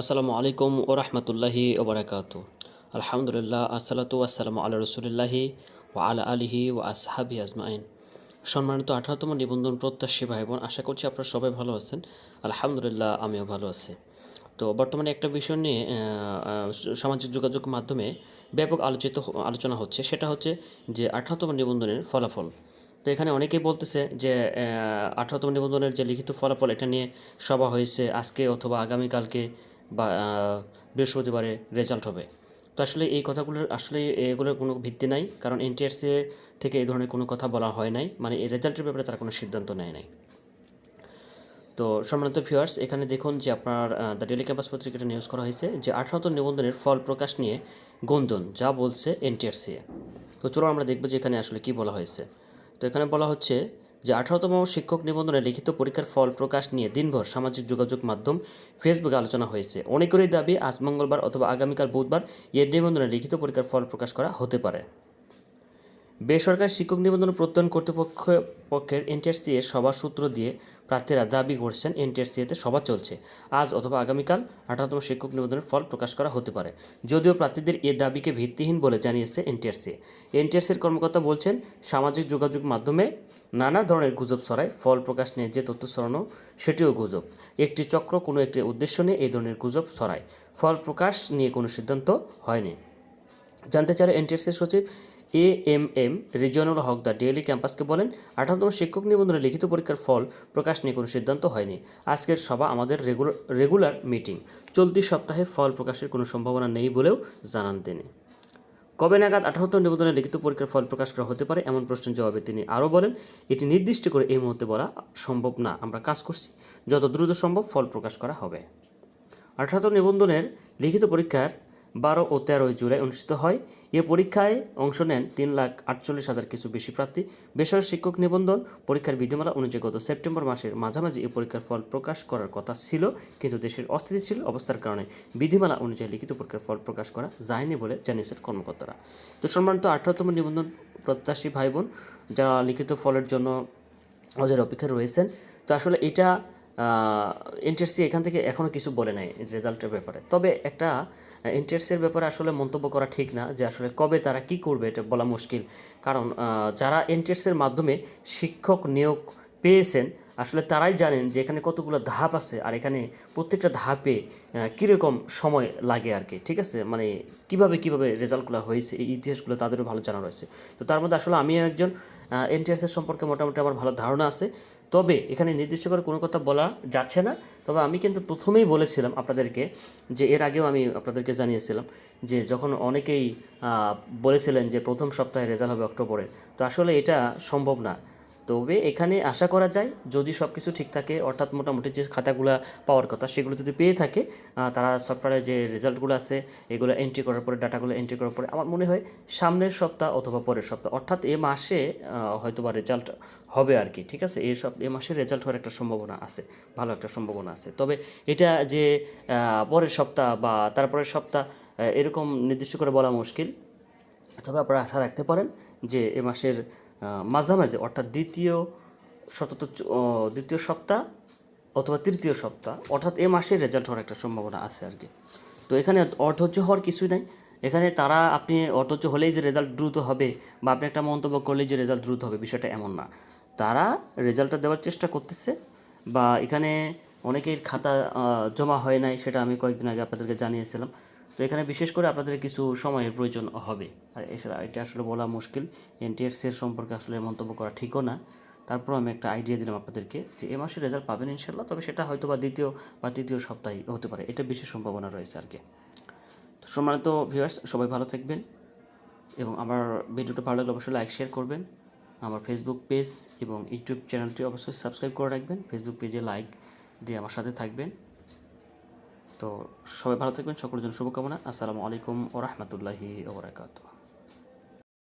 আসসালামু আলাইকুম ও রহমতুল্লাহি ওবরাকাত আলহামদুলিল্লাহ, আসসালাতু আসসালামু আল্লাহ রসুলিল্লাহি ও আলা আলিহি ও আসহাবি আজমাইন। সম্মানিত আঠারোতম নিবন্ধন প্রত্যাশী ভাই বোন আশা করছি আপনারা সবাই ভালো আছেন। আলহামদুলিল্লাহ, আমিও ভালো আছি। তো বর্তমানে একটা বিষয় নিয়ে সামাজিক যোগাযোগ মাধ্যমে ব্যাপক আলোচিত আলোচনা হচ্ছে, সেটা হচ্ছে যে আঠারোতম নিবন্ধনের ফলাফল। তো এখানে অনেকেই বলতেছে যে আঠারোতম নিবন্ধনের যে লিখিত ফলাফল, এটা নিয়ে সভা হয়েছে আজকে অথবা আগামীকালকে। বা বৃহস্পতিবারে রেজাল্ট হবে। তো আসলে এই কথাগুলোর, আসলে এগুলোর কোনো ভিত্তি নাই, কারণ এনটিআরসি থেকে এই ধরনের কোনো কথা বলা হয় নাই। মানে এই রেজাল্টের ব্যাপারে তারা কোনো সিদ্ধান্ত নেয় নাই। তো সম্মানিত ভিউয়ার্স এখানে দেখুন যে আপনার দ্য ডেলি ক্যাম্পাস পত্রিকাটা নিউজ করা হয়েছে যে আঠারোতম নিবন্ধনের ফল প্রকাশ নিয়ে গুঞ্জন, যা বলছে এনটিআরসি তো চলো আমরা দেখব যে এখানে আসলে কি বলা হয়েছে। তো এখানে বলা হচ্ছে যে আঠারোতম শিক্ষক নিবন্ধনে লিখিত পরীক্ষার ফল প্রকাশ নিয়ে দিনভর সামাজিক যোগাযোগ মাধ্যম ফেসবুকে আলোচনা হয়েছে। অনেকেরই দাবি, আজ মঙ্গলবার অথবা আগামীকাল বুধবার এর নিবন্ধনে লিখিত পরীক্ষার ফল প্রকাশ করা হতে পারে। বেসরকারি শিক্ষক নিবন্ধন প্রত্যয়ন কর্তৃপক্ষ পক্ষের এনটিআরসি এর সভা সূত্র দিয়ে প্রার্থীরা দাবি করছেন এনটিআরসি এতে সভা চলছে। আজ অথবা আগামীকাল আঠারোতম শিক্ষক নিবন্ধনের ফল প্রকাশ করা হতে পারে। যদিও প্রার্থীদের এ দাবিকে ভিত্তিহীন বলে জানিয়েছে এনটিআরসি এনটিআরসির কর্মকর্তা বলছেন, সামাজিক যোগাযোগ মাধ্যমে নানা ধরনের গুজব ছড়ায়, ফল প্রকাশ নিয়ে যে তথ্য ছড়ানো সেটিও গুজব। একটি চক্র কোনো একটি উদ্দেশ্য নিয়ে এই ধরনের গুজব ছড়ায়। ফল প্রকাশ নিয়ে কোনো সিদ্ধান্ত হয়নি। জানতে চাইলে এনটিএসসির সচিব A M M Riziyonul Haque the daily ক্যাম্পাসকে বলেন, আঠারোতম শিক্ষক নিবন্ধনে লিখিত পরীক্ষার ফল প্রকাশ নিয়ে কোনো সিদ্ধান্ত হয়নি। আজকের সভা আমাদের রেগুলার রেগুলার মিটিং। চলতি সপ্তাহে ফল প্রকাশের কোনো সম্ভাবনা নেই বলেও জানান তিনি। কবে নাগাদ আঠারোতম নিবন্ধনে লিখিত পরীক্ষার ফল প্রকাশ করা হতে পারে এমন প্রশ্নের জবাবে তিনি আরও বলেন, এটি নির্দিষ্ট করে এই মুহূর্তে বলা সম্ভব না, আমরা কাজ করছি। যত দ্রুত সম্ভব ফল প্রকাশ করা হবে। আঠারোতম নিবন্ধনের লিখিত পরীক্ষার বারো ও তেরোই জুলাই অনুষ্ঠিত হয়। এ পরীক্ষায় অংশ নেন তিন লাখ আটচল্লিশ হাজার কিছু বেশি প্রার্থী। বেসরকারি শিক্ষক নিবন্ধন পরীক্ষার বিধিমালা অনুযায়ী গত সেপ্টেম্বর মাসের মাঝামাঝি এই পরীক্ষার ফল প্রকাশ করার কথা ছিল, কিন্তু দেশের অস্থিতিশীল অবস্থার কারণে বিধিমালা অনুযায়ী লিখিত পরীক্ষার ফল প্রকাশ করা যায়নি বলে জানিয়েছেন কর্মকর্তারা। তো সম্মানিত আঠারোতম নিবন্ধন প্রত্যাশী ভাই বোন যারা লিখিত ফলের জন্য ওদের অপেক্ষা রয়েছেন, তো আসলে এটা এনটিএসসি এখান থেকে এখনও কিছু বলে নাই রেজাল্টের ব্যাপারে। তবে একটা এনটিএসসির ব্যাপারে আসলে মন্তব্য করা ঠিক না যে আসলে কবে তারা কি করবে এটা বলা মুশকিল। কারণ যারা এনটিএসসির মাধ্যমে শিক্ষক নিয়োগ পেয়েছেন, আসলে তারাই জানেন যে এখানে কতগুলো ধাপ আছে আর এখানে প্রত্যেকটা ধাপে কীরকম সময় লাগে আর কি, ঠিক আছে? মানে কীভাবে কীভাবে রেজাল্টগুলো হয়েছে, এই ইতিহাসগুলো তাদেরও ভালো জানা রয়েছে। তো তার মধ্যে আসলে আমিও একজন এনটিএসের সম্পর্কে মোটামুটি আমার ভালো ধারণা আছে। তবে এখানে নির্দিষ্ট করে কোনো কথা বলা যাচ্ছে না। তবে আমি কিন্তু প্রথমেই বলেছিলাম আপনাদেরকে যে এর আগেও আমি আপনাদেরকে জানিয়েছিলাম যে যখন অনেকেই বলেছিলেন যে প্রথম সপ্তাহে রেজাল্ট হবে অক্টোবরের, তো আসলে এটা সম্ভব না। তবে এখানে আশা করা যায় যদি সব কিছু ঠিক থাকে অর্থাৎ মোটামুটি যে খাতাগুলো পাওয়ার কথা সেগুলো যদি পেয়ে থাকে তারা সফটওয়্যারে যে রেজাল্টগুলো আছে এগুলো এন্ট্রি করার পরে ডাটাগুলো এন্ট্রি করার পরে আমার মনে হয় সামনের সপ্তাহ অথবা পরের সপ্তাহ অর্থাৎ এ মাসে আহ, হয়তোবা রেজাল্ট হবে আর কি ঠিক আছে? এই সব এ মাসে রেজাল্ট হওয়ার একটা সম্ভাবনা আছে ভালো একটা সম্ভাবনা আছে। তবে এটা যে পরের সপ্তাহ বা তারপরের সপ্তাহ এরকম নির্দিষ্ট করে বলা মুশকিল। তবে আপনারা আশা রাখতে পারেন যে এ মাসের মাঝামাঝি, অর্থাৎ দ্বিতীয় শতত দ্বিতীয় সপ্তাহ অথবা তৃতীয় সপ্তাহ, অর্থাৎ এ মাসে রেজাল্ট হওয়ার একটা সম্ভাবনা আছে আর কি তো এখানে অধৈর্য হওয়ার কিছুই নাই। এখানে তারা, আপনি অধৈর্য হলেই যে রেজাল্ট দ্রুত হবে বা আপনি একটা মন্তব্য করলেই যে রেজাল্ট দ্রুত হবে, বিষয়টা এমন না। তারা রেজাল্টটা দেওয়ার চেষ্টা করতেছে বা এখানে অনেকের খাতা জমা হয় নাই, সেটা আমি কয়েকদিন আগে আপনাদেরকে জানিয়েছিলাম। তো এখানে বিশেষ করে আপনাদের কিছু সময়ের প্রয়োজন হবে। আর এছাড়া এটা আসলে বলা মুশকিল। এনটিএসসির সম্পর্কে আসলে মন্তব্য করা ঠিকও না। তারপর আমি একটা আইডিয়া দিলাম আপনাদেরকে যে এ মাসে রেজাল্ট পাবেন ইনশাল্লাহ তবে সেটা হয়তো বা দ্বিতীয় বা তৃতীয় সপ্তাহে হতে পারে। এটা বেশি সম্ভাবনা রয়েছে আর কি তো সম্মানিত ভিউয়ার্স সবাই ভালো থাকবেন এবং আমার ভিডিওটা ভালো লাগলে অবশ্যই লাইক শেয়ার করবেন। আমার ফেসবুক পেজ এবং ইউটিউব চ্যানেলটি অবশ্যই সাবস্ক্রাইব করে রাখবেন। ফেসবুক পেজে লাইক দিয়ে আমার সাথে থাকবেন। তো সবাই ভালো থাকবেন সকলের জন্য শুভকামনা। আসসালামু আলাইকুম ও রহমতুল্লাহি ওবরাকাতুহ